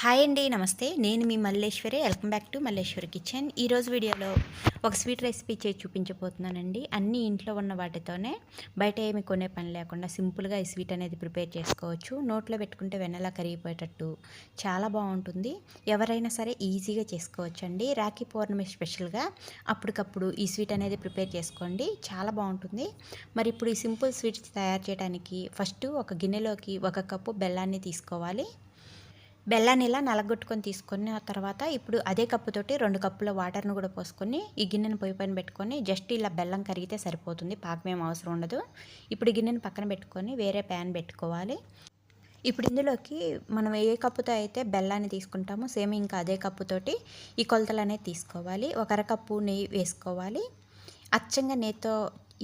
Hi అండి నమస్తే. నేను మీ Malleswari. Welcome back to Malleswari kitchen. ఈరోజు వీడియోలో ఒక స్వీట్ రెసిపీ చేసి చూపించబోతున్నానండి. అన్నీ ఇంట్లో ఉన్న వాటితోనే బయట ఏమి కొనే పని లేకుండా సింపుల్గా ఈ స్వీట్ అనేది ప్రిపేర్ చేసుకోవచ్చు. నోట్లో పెట్టుకుంటే వెన్నెలా కరిగిపోయేటట్టు చాలా బాగుంటుంది. ఎవరైనా సరే ఈజీగా చేసుకోవచ్చు అండి రాఖీ పౌర్ణమి స్పెషల్గా అప్పటికప్పుడు ఈ స్వీట్ అనేది ప్రిపేర్ చేసుకోండి. చాలా బాగుంటుంది. మరి ఇప్పుడు ఈ సింపుల్ స్వీట్స్ తయారు చేయడానికి ఫస్ట్ ఒక గిన్నెలోకి ఒక కప్పు బెల్లాన్ని తీసుకోవాలి. బెల్లాన్ని ఇలా నలగొట్టుకొని తీసుకున్న తర్వాత ఇప్పుడు అదే కప్పుతోటి రెండు కప్పుల వాటర్ను కూడా పోసుకొని ఈ గిన్నెను పొయ్యి పైన పెట్టుకొని జస్ట్ ఇలా బెల్లం కరిగితే సరిపోతుంది పాకమేం అవసరం ఉండదు. ఇప్పుడు గిన్నెను పక్కన పెట్టుకొని వేరే ప్యాన్ పెట్టుకోవాలి. ఇప్పుడు ఇందులోకి మనం ఏ కప్పుతో అయితే బెల్లాన్ని తీసుకుంటామో సేమ్ ఇంకా అదే కప్పుతోటి ఈ కొలతలు అనేది తీసుకోవాలి. ఒక అరకప్పు నెయ్యి వేసుకోవాలి. అచ్చంగా నెయ్యితో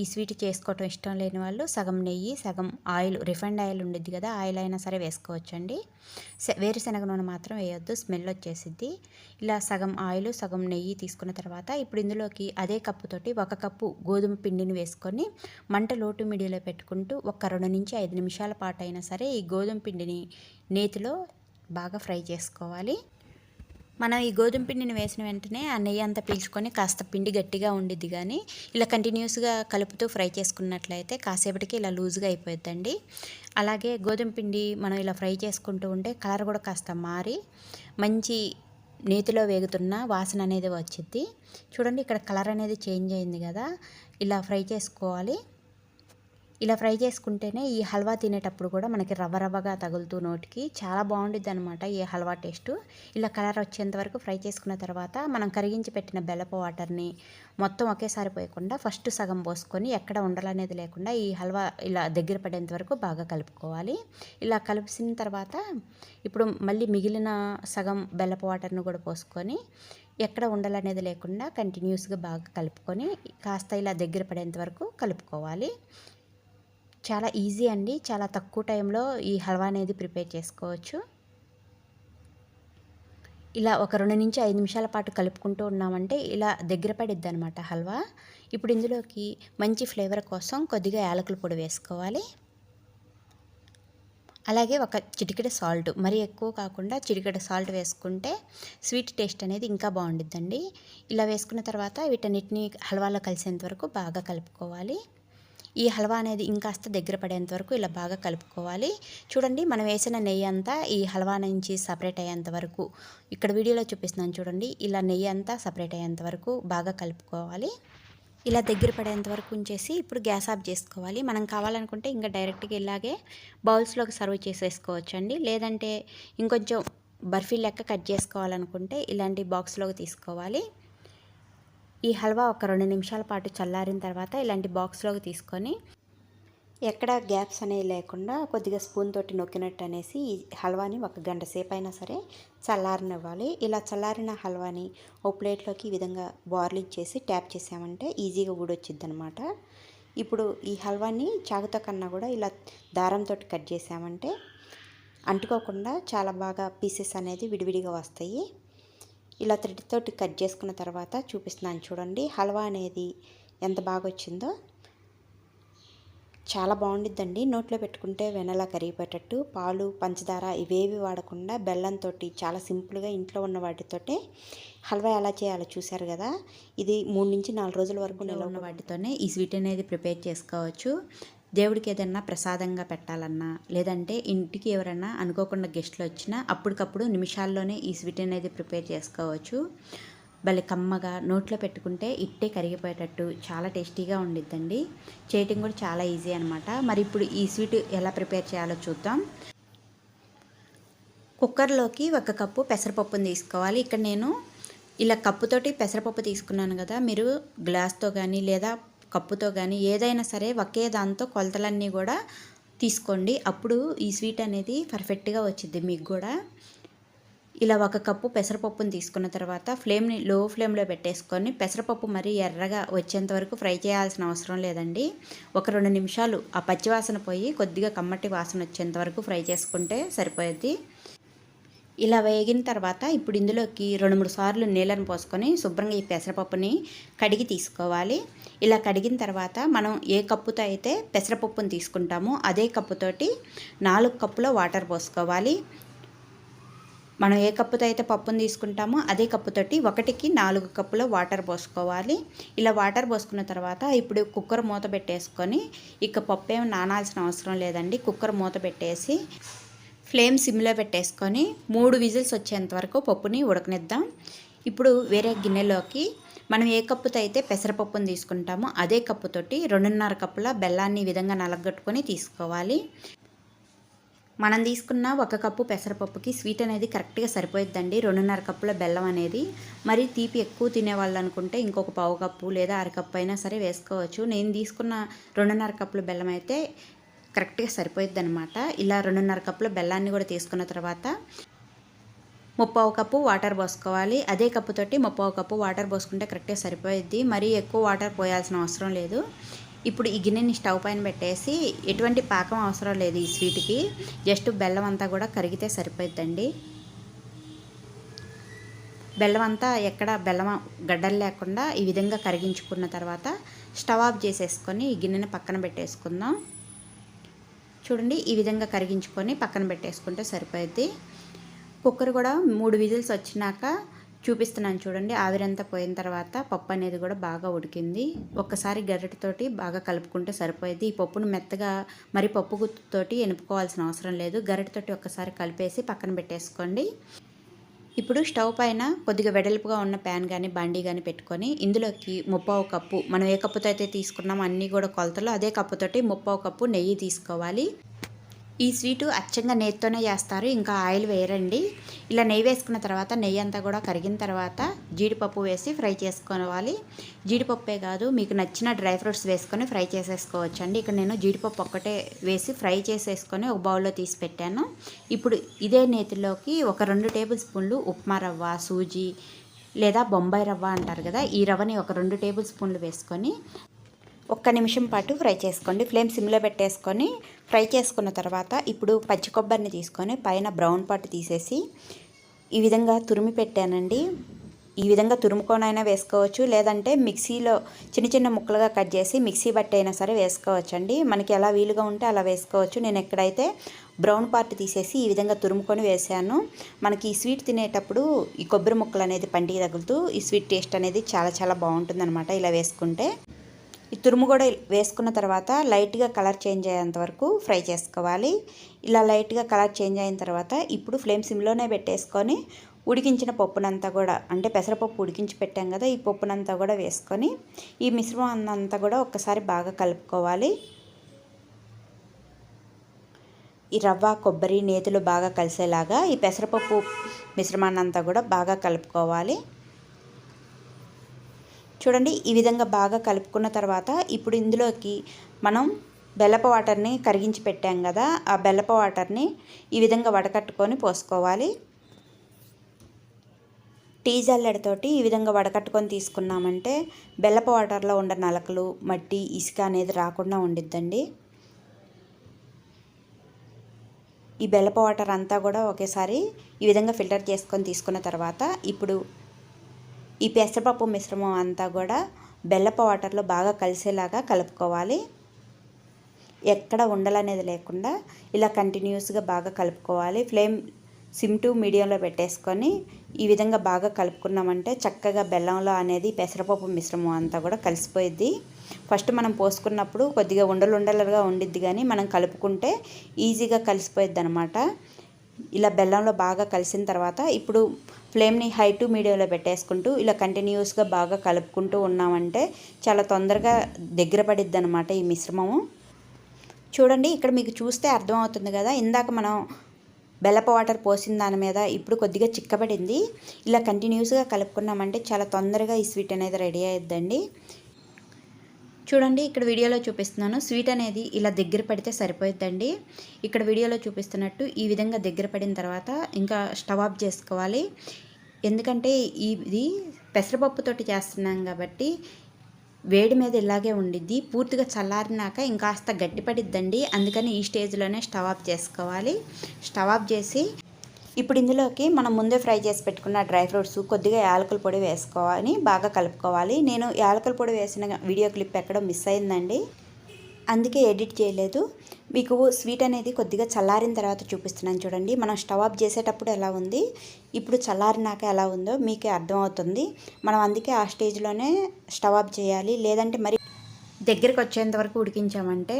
ఈ స్వీట్ చేసుకోవటం ఇష్టం లేని వాళ్ళు సగం నెయ్యి సగం ఆయిల్ రిఫైండ్ ఆయిల్ ఉండేది కదా ఆయిల్ అయినా సరే వేసుకోవచ్చండి. వేరుశనగ నూనె మాత్రం వేయొద్దు స్మెల్ వచ్చేసిద్ది. ఇలా సగం ఆయిల్ సగం నెయ్యి తీసుకున్న తర్వాత ఇప్పుడు ఇందులోకి అదే కప్పుతోటి ఒక కప్పు గోధుమ పిండిని వేసుకొని మంట లోటు మీడియాలో పెట్టుకుంటూ ఒక రెండు నుంచి ఐదు నిమిషాల పాటు అయినా సరే ఈ గోధుమ పిండిని నేతిలో బాగా ఫ్రై చేసుకోవాలి. మనం ఈ గోధుమ పిండిని వేసిన వెంటనే ఆ నెయ్యి అంతా పీల్చుకొని కాస్త పిండి గట్టిగా ఉండిద్ది కానీ ఇలా కంటిన్యూస్గా కలుపుతూ ఫ్రై చేసుకున్నట్లయితే కాసేపటికి ఇలా లూజ్గా అయిపోద్దండి అలాగే గోధుమ పిండి మనం ఇలా ఫ్రై చేసుకుంటూ ఉంటే కలర్ కూడా కాస్త మారి మంచి నేతిలో వేగుతున్న వాసన అనేది వచ్చింది చూడండి ఇక్కడ కలర్ అనేది చేంజ్ అయింది కదా. ఇలా ఫ్రై చేసుకోవాలి. ఇలా ఫ్రై చేసుకుంటేనే ఈ హల్వా తినేటప్పుడు కూడా మనకి రవ్వ రవ్వగా తగులుతూ నోటికి చాలా బాగుండిద్ది అనమాట ఈ హల్వా టేస్ట్. ఇలా కలర్ వచ్చేంత వరకు ఫ్రై చేసుకున్న తర్వాత మనం కరిగించి పెట్టిన బెల్లపు వాటర్ని మొత్తం ఒకేసారి పోయకుండా ఫస్ట్ సగం పోసుకొని ఎక్కడ ఉండాలనేది లేకుండా ఈ హల్వా ఇలా దగ్గర పడేంత వరకు బాగా కలుపుకోవాలి. ఇలా కలిపిన తర్వాత ఇప్పుడు మళ్ళీ మిగిలిన సగం బెల్లపు వాటర్ను కూడా పోసుకొని ఎక్కడ ఉండాలనేది లేకుండా కంటిన్యూస్గా బాగా కలుపుకొని కాస్త ఇలా దగ్గర పడేంత వరకు కలుపుకోవాలి. చాలా ఈజీ అండి. చాలా తక్కువ టైంలో ఈ హల్వా అనేది ప్రిపేర్ చేసుకోవచ్చు. ఇలా ఒక రెండు నుంచి ఐదు నిమిషాల పాటు కలుపుకుంటూ ఉన్నామంటే ఇలా దగ్గర పడిద్ది అనమాట హల్వా. ఇప్పుడు ఇందులోకి మంచి ఫ్లేవర్ కోసం కొద్దిగా యాలకుల పొడి వేసుకోవాలి. అలాగే ఒక చిటికెడ సాల్ట్ మరీ ఎక్కువ కాకుండా చిటికెడ సాల్ట్ వేసుకుంటే స్వీట్ టేస్ట్ అనేది ఇంకా బాగుండిద్దండి. ఇలా వేసుకున్న తర్వాత వీటన్నిటిని హల్వాలో కలిసేంత వరకు బాగా కలుపుకోవాలి. ఈ హల్వా అనేది ఇంకాస్త దగ్గర పడేంత వరకు ఇలా బాగా కలుపుకోవాలి. చూడండి మనం వేసిన నెయ్యి అంతా ఈ హల్వా నుంచి సపరేట్ అయ్యేంత వరకు. ఇక్కడ వీడియోలో చూపిస్తున్నాను చూడండి. ఇలా నెయ్యి అంతా సపరేట్ అయ్యేంత వరకు బాగా కలుపుకోవాలి. ఇలా దగ్గర పడేంత వరకు ఉంచేసి ఇప్పుడు గ్యాస్ ఆఫ్ చేసుకోవాలి. మనం కావాలనుకుంటే ఇంకా డైరెక్ట్గా ఇలాగే బౌల్స్లోకి సర్వ్ చేసేసుకోవచ్చు అండి లేదంటే ఇంకొంచెం బర్ఫీ లెక్క కట్ చేసుకోవాలనుకుంటే ఇలాంటి బాక్స్లోకి తీసుకోవాలి. ఈ హల్వా ఒక రెండు నిమిషాల పాటు చల్లారిన తర్వాత ఇలాంటి బాక్స్లోకి తీసుకొని ఎక్కడ గ్యాప్స్ అనేవి లేకుండా కొద్దిగా స్పూన్ తోటి నొక్కినట్టు అనేసి ఈ హల్వాని ఒక గంట సేపు అయినా సరే చల్లారనివ్వాలి. ఇలా చల్లారిన హల్వాని ఓ ప్లేట్లోకి ఈ విధంగా బార్లింగ్ చేసి ట్యాప్ చేసామంటే ఈజీగా ఊడొచ్చిద్ది అనమాట ఇప్పుడు ఈ హల్వాని చాకుతో కన్నా కూడా ఇలా దారంతో కట్ చేసామంటే అంటుకోకుండా చాలా బాగా పీసెస్ అనేది విడివిడిగా వస్తాయి. ఇలా థ్రెడ్ తోటి కట్ చేసుకున్న తర్వాత చూపిస్తున్నాను చూడండి. హల్వా అనేది ఎంత బాగా వచ్చిందో చాలా బాగుండిద్దండి. నోట్లో పెట్టుకుంటే వెనలా కరిగిపోయేటట్టు. పాలు పంచదార ఇవేవి వాడకుండా బెల్లంతో చాలా సింపుల్గా ఇంట్లో ఉన్న వాటితోటే హల్వా ఎలా చేయాలో చూశారు కదా. ఇది మూడు నుంచి నాలుగు రోజుల వరకు నిల్వ ఉన్న వాటితోనే ఈ స్వీట్ అనేది ప్రిపేర్ చేసుకోవచ్చు. దేవుడికి ఏదైనా ప్రసాదంగా పెట్టాలన్నా లేదంటే ఇంటికి ఎవరైనా అనుకోకుండా గెస్ట్లు వచ్చినా అప్పటికప్పుడు నిమిషాల్లోనే ఈ స్వీట్ అనేది ప్రిపేర్ చేసుకోవచ్చు. భలే కమ్మగా నోట్లో పెట్టుకుంటే ఇట్టే కరిగిపోయేటట్టు చాలా టేస్టీగా ఉండిద్దండి. చేయటం కూడా చాలా ఈజీ అనమాట మరి ఇప్పుడు ఈ స్వీట్ ఎలా ప్రిపేర్ చేయాలో చూద్దాం. కుక్కర్లోకి ఒక కప్పు పెసరపప్పుని తీసుకోవాలి. ఇక్కడ నేను ఇలా కప్పుతోటి పెసరపప్పు తీసుకున్నాను కదా మీరు గ్లాస్తో కానీ లేదా కప్పుతో కానీ ఏదైనా సరే ఒకే దాంతో కొలతలన్నీ కూడా తీసుకోండి. అప్పుడు ఈ స్వీట్ అనేది పర్ఫెక్ట్గా వచ్చింది మీకు కూడా. ఇలా ఒక కప్పు పెసరపప్పుని తీసుకున్న తర్వాత ఫ్లేమ్ని లో ఫ్లేమ్లో పెట్టేసుకొని పెసరపప్పు మరీ ఎర్రగా వచ్చేంత వరకు ఫ్రై చేయాల్సిన అవసరం లేదండి. ఒక రెండు నిమిషాలు ఆ పచ్చివాసన పోయి కొద్దిగా కమ్మటి వాసన వచ్చేంత వరకు ఫ్రై చేసుకుంటే సరిపోయేది. ఇలా వేగిన తర్వాత ఇప్పుడు ఇందులోకి రెండు మూడు సార్లు నీళ్ళను పోసుకొని శుభ్రంగా ఈ పెసరపప్పుని కడిగి తీసుకోవాలి. ఇలా కడిగిన తర్వాత మనం ఏ కప్పుతో అయితే పెసరపప్పును తీసుకుంటామో అదే కప్పుతోటి నాలుగు కప్పుల వాటర్ పోసుకోవాలి. మనం ఏ కప్పుతో అయితే పప్పును తీసుకుంటామో అదే కప్పుతోటి ఒకటికి నాలుగు కప్పుల వాటర్ పోసుకోవాలి. ఇలా వాటర్ పోసుకున్న తర్వాత ఇప్పుడు కుక్కర్ మూత పెట్టేసుకొని ఇక పప్పు ఏమి నానాల్సిన అవసరం లేదండి. కుక్కర్ మూత పెట్టేసి ఫ్లేమ్ సిమ్లో పెట్టేసుకొని మూడు విజిల్స్ వచ్చేంత వరకు పప్పుని ఉడకనిద్దాం. ఇప్పుడు వేరే గిన్నెలోకి మనం ఏ కప్పుతో అయితే పెసరపప్పుని తీసుకుంటామో అదే కప్పుతోటి రెండున్నర కప్పుల బెల్లాన్ని ఈ విధంగా నలగొట్టుకొని తీసుకోవాలి. మనం తీసుకున్న ఒక కప్పు పెసరపప్పుకి స్వీట్ అనేది కరెక్ట్గా సరిపోయిద్దండి. రెండున్నర కప్పుల బెల్లం అనేది. మరి తీపి ఎక్కువ తినేవాళ్ళు అనుకుంటే ఇంకొక పావు కప్పు లేదా అరకప్పు అయినా సరే వేసుకోవచ్చు. నేను తీసుకున్న రెండున్నర కప్పుల బెల్లం అయితే కరెక్ట్గా సరిపోయిద్ది అనమాట ఇలా రెండున్నర కప్పుల బెల్లాన్ని కూడా తీసుకున్న తర్వాత ముప్పావు కప్పు వాటర్ పోసుకోవాలి. అదే కప్పుతోటి ముప్పావు కప్పు వాటర్ పోసుకుంటే కరెక్ట్గా సరిపోయిద్ది. మరీ ఎక్కువ వాటర్ పోయాల్సిన అవసరం లేదు. ఇప్పుడు ఈ గిన్నెని స్టవ్ పైన పెట్టేసి ఎటువంటి పాకం అవసరం లేదు ఈ స్వీట్కి. జస్ట్ బెల్లం అంతా కూడా కరిగితే సరిపోయిద్దండి. బెల్లం అంతా ఎక్కడ బెల్లం గడ్డలు లేకుండా ఈ విధంగా కరిగించుకున్న తర్వాత స్టవ్ ఆఫ్ చేసేసుకొని ఈ గిన్నెని పక్కన పెట్టేసుకుందాం. చూడండి ఈ విధంగా కరిగించుకొని పక్కన పెట్టేసుకుంటే సరిపోద్ది కుక్కర్ కూడా మూడు విజిల్స్ వచ్చినాక చూపిస్తున్నాను చూడండి ఆవిరంతా పోయిన తర్వాత పప్పు అనేది కూడా బాగా ఉడికింది. ఒక్కసారి గరిటతోటి బాగా కలుపుకుంటే సరిపోయేది ఈ పప్పును మెత్తగా మరి పప్పు గుత్తుతోటి ఎనుపుకోవాల్సిన అవసరం లేదు. గరిటతోటి ఒక్కసారి కలిపేసి పక్కన పెట్టేసుకోండి. ఇప్పుడు స్టవ్ పైన కొద్దిగా వెడల్పుగా ఉన్న ప్యాన్ కానీ బండి కానీ పెట్టుకొని ఇందులోకి ముప్పావు కప్పు మనం ఏ కప్పుతో అయితే తీసుకున్నామో అన్నీ కూడా కొలతలు అదే కప్పుతోటి ముప్పావు కప్పు నెయ్యి తీసుకోవాలి. ఈ స్వీటు అచ్చంగా నెయ్యితోనే చేస్తారు. ఇంకా ఆయిల్ వేయరండి. ఇలా నెయ్యి వేసుకున్న తర్వాత నెయ్యి అంతా కూడా కరిగిన తర్వాత జీడిపప్పు వేసి ఫ్రై చేసుకోవాలి. జీడిపప్పే కాదు మీకు నచ్చిన డ్రై ఫ్రూట్స్ వేసుకొని ఫ్రై చేసేసుకోవచ్చండి. ఇక్కడ నేను జీడిపప్పు ఒక్కటే వేసి ఫ్రై చేసేసుకొని ఒక బౌల్లో తీసి పెట్టాను. ఇప్పుడు ఇదే నేతిలోకి ఒక రెండు టేబుల్ స్పూన్లు ఉప్మా రవ్వ సూజీ లేదా బొంబాయి రవ్వ అంటారు కదా ఈ రవ్వని ఒక రెండు టేబుల్ స్పూన్లు వేసుకొని ఒక్క నిమిషం పాటు ఫ్రై చేసుకోండి. ఫ్లేమ్ సిమ్లో పెట్టేసుకొని ఫ్రై చేసుకున్న తర్వాత ఇప్పుడు పచ్చి కొబ్బరిని తీసుకొని పైన బ్రౌన్ పాటు తీసేసి ఈ విధంగా తురిమి పెట్టానండి. ఈ విధంగా తురుముకొనైనా వేసుకోవచ్చు. లేదంటే మిక్సీలో చిన్న చిన్న ముక్కలుగా కట్ చేసి మిక్సీ బట్టి అయినా సరే వేసుకోవచ్చు అండి మనకి ఎలా వీలుగా ఉంటే అలా వేసుకోవచ్చు. నేను ఎక్కడైతే బ్రౌన్ పార్ట్ తీసేసి ఈ విధంగా తురుముకొని వేసాను మనకి ఈ స్వీట్ తినేటప్పుడు ఈ కొబ్బరి ముక్కలు అనేది పంటికి తగులుతూ ఈ స్వీట్ టేస్ట్ అనేది చాలా చాలా బాగుంటుంది ఇలా వేసుకుంటే. తురుము కూడా వేసుకున్న తర్వాత లైట్గా కలర్ చేంజ్ అయ్యేంత వరకు ఫ్రై చేసుకోవాలి. ఇలా లైట్గా కలర్ చేంజ్ అయిన తర్వాత ఇప్పుడు ఫ్లేమ్ సిమ్లోనే పెట్టేసుకొని ఉడికించిన పప్పునంతా కూడా అంటే పెసరపప్పు ఉడికించి పెట్టాం కదా ఈ పప్పునంతా కూడా వేసుకొని ఈ మిశ్రమం అంతా కూడా ఒక్కసారి బాగా కలుపుకోవాలి. ఈ రవ్వ కొబ్బరి నేతులు బాగా కలిసేలాగా ఈ పెసరపప్పు మిశ్రమాన్నంతా కూడా బాగా కలుపుకోవాలి. చూడండి ఈ విధంగా బాగా కలుపుకున్న తర్వాత ఇప్పుడు ఇందులోకి మనం బెల్లప వాటర్ని కరిగించి పెట్టాం కదా ఆ బెల్లప వాటర్ని ఈ విధంగా వడకట్టుకొని పోసుకోవాలి. టీ జల్లెడతోటి ఈ విధంగా వడకట్టుకొని తీసుకున్నామంటే బెల్లప వాటర్లో ఉండే నలకలు మట్టి ఇసుక అనేది రాకుండా ఉండిద్దండి. ఈ బెల్లప వాటర్ అంతా కూడా ఒకేసారి ఈ విధంగా ఫిల్టర్ చేసుకొని తీసుకున్న తర్వాత ఇప్పుడు ఈ పెసరపప్పు మిశ్రమం అంతా కూడా బెల్లపు వాటర్లో బాగా కలిసేలాగా కలుపుకోవాలి. ఎక్కడ ఉండలనేది లేకుండా ఇలా కంటిన్యూస్గా బాగా కలుపుకోవాలి. ఫ్లేమ్ సిమ్ టు మీడియంలో పెట్టేసుకొని ఈ విధంగా బాగా కలుపుకున్నామంటే చక్కగా బెల్లంలో అనేది పెసరపప్పు మిశ్రమం అంతా కూడా కలిసిపోయిద్ది. ఫస్ట్ మనం పోసుకున్నప్పుడు కొద్దిగా ఉండలు ఉండలుగా ఉండిద్ది కానీ మనం కలుపుకుంటే ఈజీగా కలిసిపోయిద్ది అనమాట ఇలా బెల్లంలో బాగా కలిసిన తర్వాత ఇప్పుడు ఫ్లేమ్ని హై టు మీడియంలో పెట్టేసుకుంటూ ఇలా కంటిన్యూస్గా బాగా కలుపుకుంటూ ఉన్నామంటే చాలా తొందరగా దగ్గర పడిద్ది అనమాట ఈ మిశ్రమము. చూడండి ఇక్కడ మీకు చూస్తే అర్థమవుతుంది కదా ఇందాక మనం బెల్లప వాటర్ పోసిన దాని మీద ఇప్పుడు కొద్దిగా చిక్కబడింది. ఇలా కంటిన్యూస్గా కలుపుకున్నామంటే చాలా తొందరగా ఈ స్వీట్ అనేది రెడీ అయ్యిద్దండి చూడండి ఇక్కడ వీడియోలో చూపిస్తున్నాను. స్వీట్ అనేది ఇలా దగ్గర పడితే సరిపోతుందండి ఇక్కడ వీడియోలో చూపిస్తున్నట్టు ఈ విధంగా దగ్గర పడిన తర్వాత ఇంకా స్టవ్ ఆఫ్ చేసుకోవాలి. ఎందుకంటే ఇది పెసరపప్పుతోటి చేస్తున్నాం కాబట్టి వేడి మీద ఇలాగే ఉండిద్ది. పూర్తిగా చల్లారినాక ఇంకాస్త గట్టిపడిద్దండి. అందుకని ఈ స్టేజ్లోనే స్టవ్ ఆఫ్ చేసుకోవాలి. స్టవ్ ఆఫ్ చేసి ఇప్పుడు ఇందులోకి మనం ముందే ఫ్రై చేసి పెట్టుకున్న డ్రై ఫ్రూట్స్ కొద్దిగా యాలకుల పొడి వేసుకోవాలి బాగా కలుపుకోవాలి. నేను యాలకుల పొడి వేసిన వీడియో క్లిప్ ఎక్కడో మిస్ అయిందండి. అందుకే ఎడిట్ చేయలేదు. మీకు స్వీట్ అనేది కొద్దిగా చల్లారిన తర్వాత చూపిస్తున్నాను చూడండి. మనం స్టవ్ ఆఫ్ చేసేటప్పుడు ఎలా ఉంది? ఇప్పుడు చల్లారినాక ఎలా ఉందో మీకే అర్థమవుతుంది. మనం అందుకే ఆ స్టేజ్లోనే స్టవ్ ఆఫ్ చేయాలి. లేదంటే మరి దగ్గరికి వచ్చేంత వరకు ఉడికించామంటే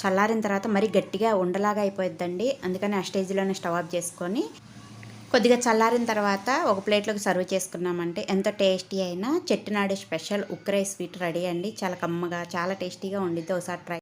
చల్లారిన తర్వాత మరీ గట్టిగా ఉండలాగా అయిపోయిద్దండి. అందుకని ఆ స్టేజ్లోనే స్టవ్ ఆఫ్ చేసుకొని కొద్దిగా చల్లారిన తర్వాత ఒక ప్లేట్లోకి సర్వ్ చేసుకున్నామంటే ఎంతో టేస్టీ అయినా చెట్టినాడు స్పెషల్ ఉక్రై స్వీట్ రెడీ అండి. చాలా కమ్మగా చాలా టేస్టీగా ఉండిద్ది. ఒకసారి ట్రై